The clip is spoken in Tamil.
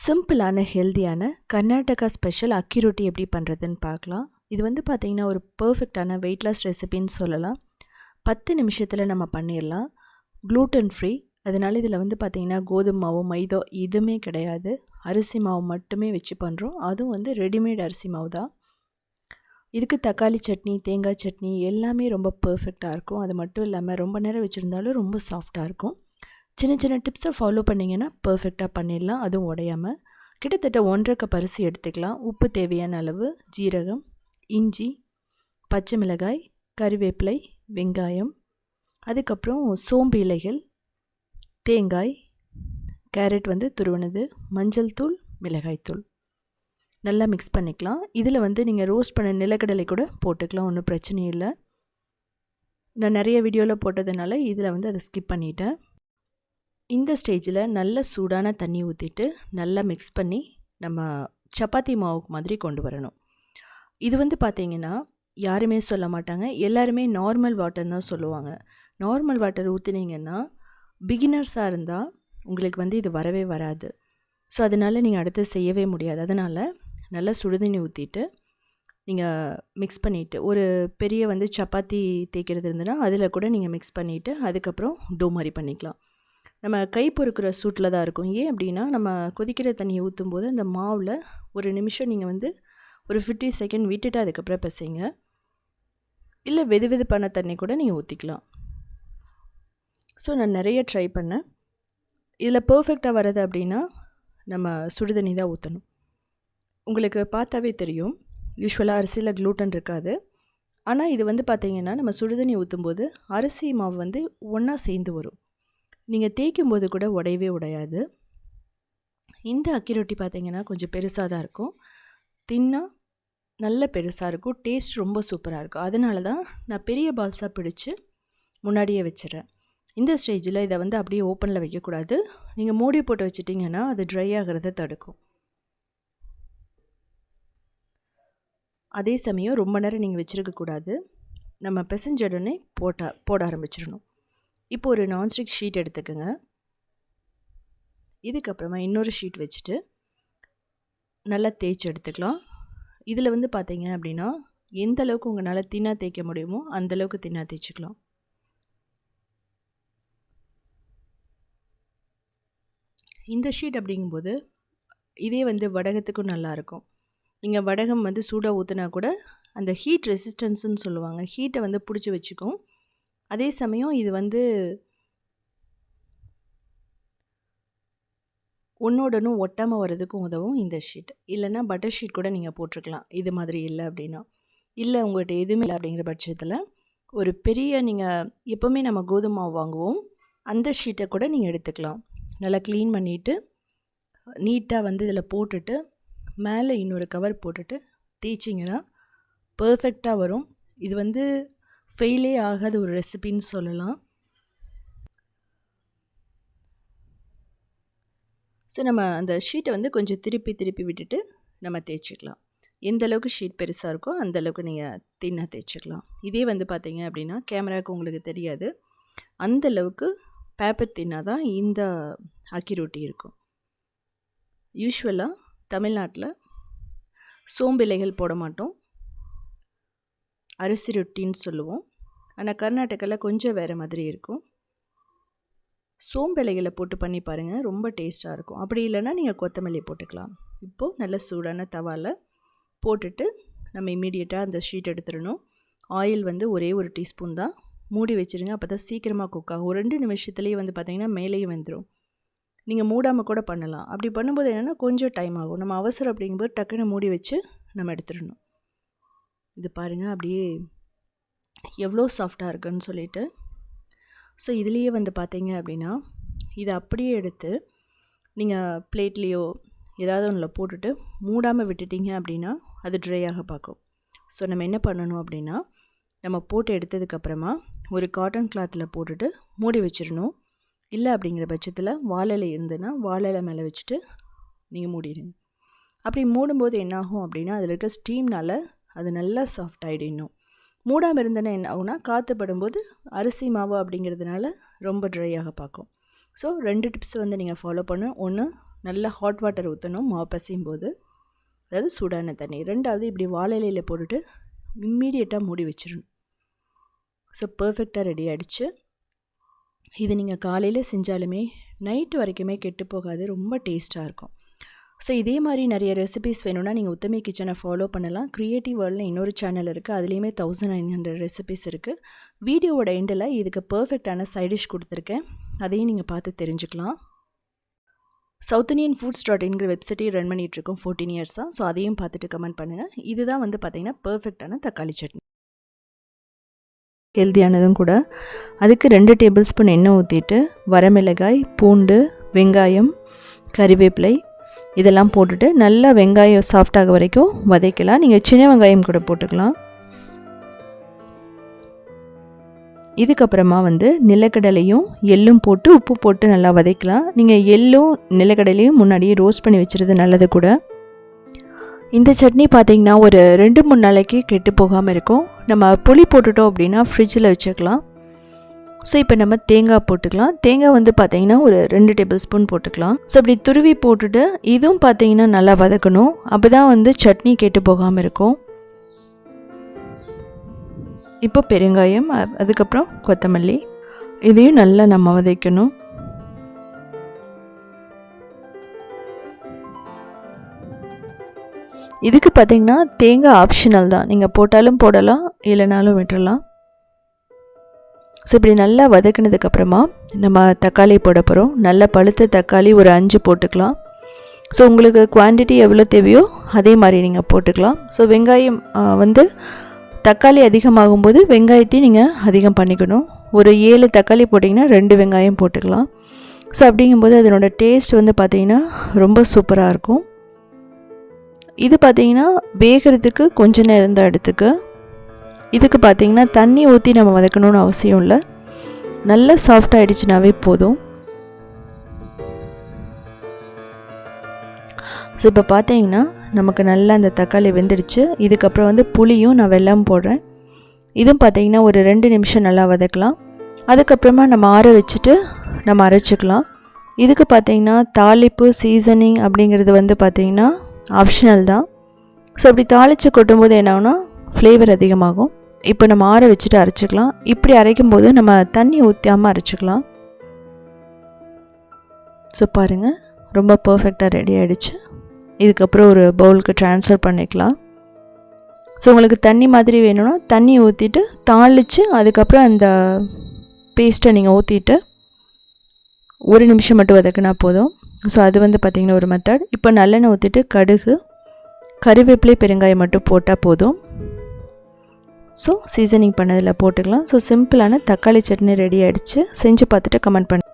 சிம்பிளான ஹெல்த்தியான கர்நாடகா ஸ்பெஷல் அக்கி ரொட்டி எப்படி பண்ணுறதுன்னு பார்க்கலாம். இது வந்து பார்த்திங்கன்னா ஒரு பர்ஃபெக்டான வெயிட் லாஸ் ரெசிபின்னு சொல்லலாம். பத்து நிமிஷத்தில் நம்ம பண்ணிடலாம். Gluten free. அதனால் இதில் வந்து பார்த்திங்கன்னா கோதுமை மாவு மைதா எதுவுமே கிடையாது. அரிசி மாவு மட்டுமே வச்சு பண்ணுறோம் அதுவும் வந்து ரெடிமேட் அரிசி மாவு தான். இதுக்கு தக்காளி சட்னி தேங்காய் சட்னி எல்லாமே ரொம்ப பர்ஃபெக்டாக இருக்கும். அது மட்டும் இல்லாமல் ரொம்ப நேரம் வச்சுருந்தாலும் ரொம்ப சாஃப்டாக இருக்கும். சின்ன சின்ன டிப்ஸை ஃபாலோ பண்ணிங்கன்னா பர்ஃபெக்டாக பண்ணிடலாம். அதுவும் உடையாமல் கிட்டத்தட்ட ஒன்றரை கப் அரிசி எடுத்துக்கலாம். உப்பு தேவையான அளவு ஜீரகம் இஞ்சி பச்சை மிளகாய் கறிவேப்பிலை வெங்காயம் அதுக்கப்புறம் சோம்பு இலைகள் தேங்காய் கேரட் வந்து துருவனது மஞ்சள் தூள் மிளகாய் தூள். நல்லா மிக்ஸ் பண்ணிக்கலாம். இதில் வந்து நீங்கள் ரோஸ்ட் பண்ண நிலக்கடலை கூட போட்டுக்கலாம். ஒன்றும் பிரச்சனை இல்லை. நான் நிறைய வீடியோவில் போட்டதுனால இதில் வந்து அதை ஸ்கிப் பண்ணிட்டேன். இந்த ஸ்டேஜில் நல்ல சூடான தண்ணி ஊற்றிட்டு நல்லா மிக்ஸ் பண்ணி நம்ம சப்பாத்தி மாவுக்கு மாதிரி கொண்டு வரணும். இது வந்து பார்த்திங்கன்னா யாருமே சொல்ல மாட்டாங்க. எல்லாருமே நார்மல் வாட்டர் தான் சொல்லுவாங்க. நார்மல் வாட்டர் ஊற்றுனீங்கன்னா பிகினர்ஸாக இருந்தால் உங்களுக்கு வந்து இது வரவே வராது. ஸோ அதனால் நீங்கள் அடுத்து செய்யவே முடியாது. அதனால் நல்லா சுடுதண்ணி ஊற்றிட்டு நீங்கள் மிக்ஸ் பண்ணிவிட்டு ஒரு பெரிய வந்து சப்பாத்தி தேய்க்கிறது இருந்ததுன்னா அதில் கூட நீங்கள் மிக்ஸ் பண்ணிவிட்டு அதுக்கப்புறம் டோ மாதிரி பண்ணிக்கலாம். நம்ம கை பொறுக்கிற சூட்டில் தான் இருக்கும். ஏன் அப்படின்னா நம்ம கொதிக்கிற தண்ணியை ஊற்றும் போது அந்த மாவில் ஒரு நிமிஷம் நீங்கள் வந்து ஒரு ஃபிஃப்டி செகண்ட் விட்டுட்டு அதுக்கப்புறம் பசைங்க. இல்லை வெது வெதுப்பான தண்ணி கூட நீங்கள் ஊற்றிக்கலாம் ஸோ நான் நிறைய ட்ரை பண்ணேன். இதில் பர்ஃபெக்டாக வர்றது அப்படின்னா நம்ம சுடுதண்ணி தான் ஊற்றணும் உங்களுக்கு பார்த்தாவே தெரியும் யூஸ்வலாக அரிசியில் க்ளூட்டன் இருக்காது. ஆனால் இது வந்து பார்த்திங்கன்னா நம்ம சுடுதண்ணி ஊற்றும்போது அரிசி மாவு வந்து ஒன்றா சேர்ந்து வரும். நீங்கள் தேய்க்கும் போது கூட உடையவே உடையாது. இந்த அக்கி ரொட்டி பார்த்திங்கன்னா கொஞ்சம் பெருசாக தான் இருக்கும். தின்னா நல்ல பெருசாக இருக்கும். டேஸ்ட் ரொம்ப சூப்பராக இருக்கும். அதனால தான் நான் பெரிய பால்ஸாக பிடிச்சி முன்னாடியே வச்சிடறேன். இந்த ஸ்டேஜில் இதை வந்து அப்படியே ஓப்பனில் வைக்கக்கூடாது. நீங்கள் மூடி போட்டு வச்சிட்டிங்கன்னா அது ட்ரை ஆகிறத தடுக்கும். அதே சமயம் ரொம்ப நேரம் நீங்கள் வச்சுருக்கக்கூடாது. நம்ம பிசைஞ்ச உடனே போட்ட போட ஆரம்பிச்சிடணும். இப்போ ஒரு நான்ஸ்டிக் ஷீட் எடுத்துக்கோங்க. இதுக்கப்புறமா இன்னொரு ஷீட் வச்சுட்டு நல்லா தேய்ச்சி எடுத்துக்கலாம். இதில் வந்து பார்த்தீங்க அப்படின்னா எந்த அளவுக்கு உங்களால் தின்னா தேய்க்க முடியுமோ அந்தளவுக்கு தின்னா தேய்ச்சிக்கலாம். இந்த ஷீட் அப்படிங்கும்போது இதே வந்து வடகத்துக்கும் நல்லாயிருக்கும் நீங்கள் வடகம் வந்து சூடாக ஊற்றினா கூட அந்த ஹீட் ரெசிஸ்டன்ஸுன்னு சொல்லுவாங்க. ஹீட்டை வந்து பிடிச்சி வச்சுக்கும். அதே சமயம் இது வந்து ஒன்றோடனும் ஒட்டாமல் வர்றதுக்கும் உதவும் இந்த ஷீட் இல்லைன்னா பட்டர் ஷீட் கூட நீங்கள் போட்டிருக்கலாம். இது மாதிரி இல்லை அப்படின்னா. இல்லை உங்கள்கிட்ட எதுவுமே இல்லை அப்படிங்கிற பட்சத்தில் ஒரு பெரிய நீங்கள் எப்போவுமே நம்ம கோதுமை மாவு வாங்குவோம். அந்த ஷீட்டை கூட நீங்கள் எடுத்துக்கலாம். நல்லா க்ளீன் பண்ணிவிட்டு நீட்டாக வந்து இதில் போட்டுட்டு மேலே இன்னொரு கவர் போட்டுட்டு தேய்ச்சிங்கன்னா பர்ஃபெக்டாக வரும். இது வந்து ஃபெயிலே ஆகாத ஒரு ரெசிபின்னு சொல்லலாம். ஸோ நம்ம அந்த ஷீட்டை வந்து கொஞ்சம் திருப்பி திருப்பி விட்டுட்டு நம்ம தேய்ச்சிக்கலாம். எந்த அளவுக்கு ஷீட் பெருசாக இருக்கோ அந்த அளவுக்கு நீங்கள் தின்னாக தேய்ச்சிக்கலாம். இதே வந்து பார்த்தீங்க அப்படின்னா கேமராவுக்கு உங்களுக்கு தெரியாது. அந்த அளவுக்கு பேப்பர் தின்னாக தான் இந்த அக்கி ரொட்டி இருக்கும். யூஸ்வலாக தமிழ்நாட்டில் சோம்பிலைகள் போட மாட்டோம். அரிசி ரொட்டின்னு சொல்லுவோம். ஆனால் கர்நாடகாவில் கொஞ்சம் வேறு மாதிரி இருக்கும். சோம்பிலைகளை போட்டு பண்ணி பாருங்கள் ரொம்ப டேஸ்ட்டாக இருக்கும். அப்படி இல்லைன்னா நீங்கள் கொத்தமல்லி போட்டுக்கலாம். இப்போது நல்ல சூடான தவாவில் போட்டுட்டு நம்ம இம்மீடியட்டாக அந்த ஷீட் எடுத்துடணும். ஆயில் வந்து ஒரே ஒரு டீஸ்பூன் தான். மூடி வச்சுருங்க அப்போ தான் சீக்கிரமாக குக் ஆகும். ஒரு ரெண்டு நிமிஷத்துலேயே வந்து பார்த்திங்கன்னா மேலேயும் வந்துடும் நீங்கள் மூடாமல் கூட பண்ணலாம். அப்படி பண்ணும்போது என்னென்னா கொஞ்சம் டைம் ஆகும். நம்ம அவசரம் அப்படிங்கும்போது டக்குன்னு மூடி வச்சு நம்ம எடுத்துடணும். இது பாருங்கள் அப்படியே எவ்வளோ சாஃப்டாக இருக்குன்னு சொல்லிட்டு. ஸோ இதுலேயே வந்து பார்த்தீங்க அப்படின்னா இதை அப்படியே எடுத்து நீங்கள் பிளேட்லேயோ ஏதாவது ஒன்றில் போட்டுட்டு மூடாமல் விட்டுட்டீங்க அப்படின்னா அது ட்ரை ஆக பார்க்கும். ஸோ நம்ம என்ன பண்ணணும் அப்படின்னா நம்ம போட்டு எடுத்ததுக்கப்புறமா ஒரு காட்டன் கிளாத்தில் போட்டுட்டு மூடி வச்சிடணும். இல்லை அப்படிங்கிற பட்சத்தில் வாழலை இருந்ததுன்னா வாழலை மேலே வச்சுட்டு நீங்கள் மூடிடுங்க. அப்படி மூடும்போது என்னாகும் அப்படின்னா அதில் இருக்க ஸ்டீம்னால் அது நல்லா சாஃப்ட் ஆகிடும் இன்னும். மூடாமல் இருந்தேன்னா என்ன ஆகுனா காற்று படும்போது அரிசி மாவு அப்படிங்கிறதுனால ரொம்ப ட்ரையாக பார்க்கும். ஸோ ரெண்டு டிப்ஸ் வந்து நீங்கள் ஃபாலோ பண்ணணும் ஒன்று நல்லா ஹாட் வாட்டர் ஊற்றணும் மாவு பசையும் போது அதாவது சூடான தண்ணி. ரெண்டாவது இப்படி வாழை இலையில் போட்டுட்டு இம்மீடியட்டாக மூடி வச்சிடணும் ஸோ பர்ஃபெக்டாக ரெடி ஆகிடுச்சு இது நீங்கள் காலையில் செஞ்சாலுமே நைட்டு வரைக்குமே கெட்டு போகாது. ரொம்ப டேஸ்ட்டாக இருக்கும். ஸோ இதே மாதிரி நிறைய ரெசிபிஸ் வேணும்னா நீங்கள் உத்தமி கிச்சனை ஃபாலோ பண்ணலாம். க்ரியேட்டிவ் வேர்ல்டில் இன்னொரு சேனல் இருக்குது அதுலேயுமே தௌசண்ட் நைன் ஹண்ட்ரட் ரெசிபிஸ் இருக்குது வீடியோவோட எண்டில் இதுக்கு பர்ஃபெக்டான சைடிஷ் கொடுத்துருக்கேன். அதையும் நீங்கள் பார்த்து தெரிஞ்சுக்கலாம். சவுத் இந்தியன் ஃபுட்ஸ் டாட் இன்கிற வெப்சைட்டையும் ரன் பண்ணிகிட்ருக்கோம் ஃபோர்டீன் இயர்ஸாக ஸோ அதையும் பார்த்துட்டு கமெண்ட் பண்ணுங்கள் இதுதான் வந்து பார்த்திங்கன்னா பர்ஃபெக்டான தக்காளி சட்னி. ஹெல்த்தியானதும் கூட. அதுக்கு ரெண்டு டேபிள் ஸ்பூன் எண்ணெய் ஊற்றிட்டு வரமிளகாய் பூண்டு வெங்காயம் கறிவேப்பிலை இதெல்லாம் போட்டுட்டு நல்லா வெங்காயம் சாஃப்டாக வரைக்கும் வதக்கலாம். நீங்கள் சின்ன வெங்காயம் கூட போட்டுக்கலாம். இதுக்கப்புறமா வந்து நிலக்கடலையும் எள்ளும் போட்டு உப்பு போட்டு நல்லா வதக்கலாம். நீங்கள் எள்ளும் நிலக்கடலையும் முன்னாடியே ரோஸ்ட் பண்ணி வச்சுருது நல்லது கூட. இந்த சட்னி பார்த்திங்கன்னா ஒரு ரெண்டு மூணு நாளைக்கு கெட்டு போகாமல் இருக்கும். நம்ம புளி போட்டுட்டோம் அப்படின்னா ஃப்ரிட்ஜில் வச்சுக்கலாம். ஸோ இப்போ நம்ம தேங்காய் போட்டுக்கலாம். தேங்காய் வந்து பார்த்திங்கன்னா ஒரு ரெண்டு டேபிள் ஸ்பூன் போட்டுக்கலாம். ஸோ அப்படி துருவி போட்டுட்டு இதுவும் பார்த்தீங்கன்னா நல்லா வதக்கணும். அப்போ தான் வந்து சட்னி கெட்டு போகாமல் இருக்கும். இப்போ பெருங்காயம் அதுக்கப்புறம் கொத்தமல்லி. இதையும் நல்லா நம்ம வதக்கணும். இதுக்கு பார்த்திங்கன்னா தேங்காய் ஆப்ஷனல் தான். நீங்கள் போட்டாலும் போடலாம் இல்லைனாலும் விட்டுறலாம். ஸோ இப்படி நல்லா வதக்கினதுக்கப்புறமா நம்ம தக்காளி போட போகிறோம் நல்ல பழுத்த தக்காளி ஒரு அஞ்சு போட்டுக்கலாம். ஸோ உங்களுக்கு குவான்டிட்டி எவ்வளோ தேவையோ அதே மாதிரி நீங்கள் போட்டுக்கலாம். ஸோ வெங்காயம் வந்து தக்காளி அதிகமாகும்போது வெங்காயத்தையும் நீங்கள் அதிகம் பண்ணிக்கணும். ஒரு ஏழு தக்காளி போட்டிங்கன்னா ரெண்டு வெங்காயம் போட்டுக்கலாம். ஸோ அப்படிங்கும்போது அதனோட டேஸ்ட் வந்து பார்த்திங்கன்னா ரொம்ப சூப்பராக இருக்கும். இது பார்த்திங்கன்னா வேகிறதுக்கு கொஞ்ச நேரம் தான் எடுத்துக்கு. இதுக்கு பார்த்திங்கன்னா தண்ணி ஊற்றி நம்ம வதக்கணும்னு அவசியம் இல்லை. நல்லா சாஃப்ட் ஆகிடுச்சுனாவே போதும். ஸோ இப்போ பார்த்தீங்கன்னா நமக்கு நல்லா அந்த தக்காளி வெந்துடுச்சு. இதுக்கப்புறம் வந்து புளியும் நான் வெள்ளம் போடுறேன். இதுவும் பார்த்திங்கன்னா ஒரு ரெண்டு நிமிஷம் நல்லா வதக்கலாம். அதுக்கப்புறமா நம்ம ஆற வச்சுட்டு நம்ம அரைச்சிக்கலாம். இதுக்கு பார்த்திங்கன்னா தாளிப்பு சீசனிங் அப்படிங்கிறது வந்து பார்த்திங்கன்னா ஆப்ஷனல் தான். ஸோ அப்படி தாளித்து கொட்டும்போது என்ன ஆகுனா ஃப்ளேவர் அதிகமாகும். இப்போ நம்ம ஆற வச்சுட்டு அரைச்சிக்கலாம். இப்படி அரைக்கும் போது நம்ம தண்ணி ஊற்றாமல் அரைச்சிக்கலாம். ஸோ பாருங்கள் ரொம்ப பர்ஃபெக்டாக ரெடி ஆகிடுச்சு இதுக்கப்புறம் ஒரு பவுலுக்கு ட்ரான்ஸ்ஃபர் பண்ணிக்கலாம். ஸோ உங்களுக்கு தண்ணி மாதிரி வேணும்னா தண்ணி ஊற்றிட்டு தாளித்து அதுக்கப்புறம் அந்த பேஸ்ட்டை நீங்கள் ஊற்றிட்டு ஒரு நிமிஷம் மட்டும் வதக்கினா போதும். ஸோ அது வந்து பார்த்திங்கன்னா ஒரு மெத்தட் இப்போ நல்லெண்ணெய் ஊற்றிட்டு கடுகு கருவேப்பிலை பெருங்காயம் மட்டும் போட்டால் போதும். ஸோ சீசனிங் பண்ணதில் போட்டுக்கலாம். ஸோ சிம்பிளான தக்காளி சட்னி ரெடி ஆகிடுச்சு செஞ்சு பார்த்துட்டு கமெண்ட் பண்ணு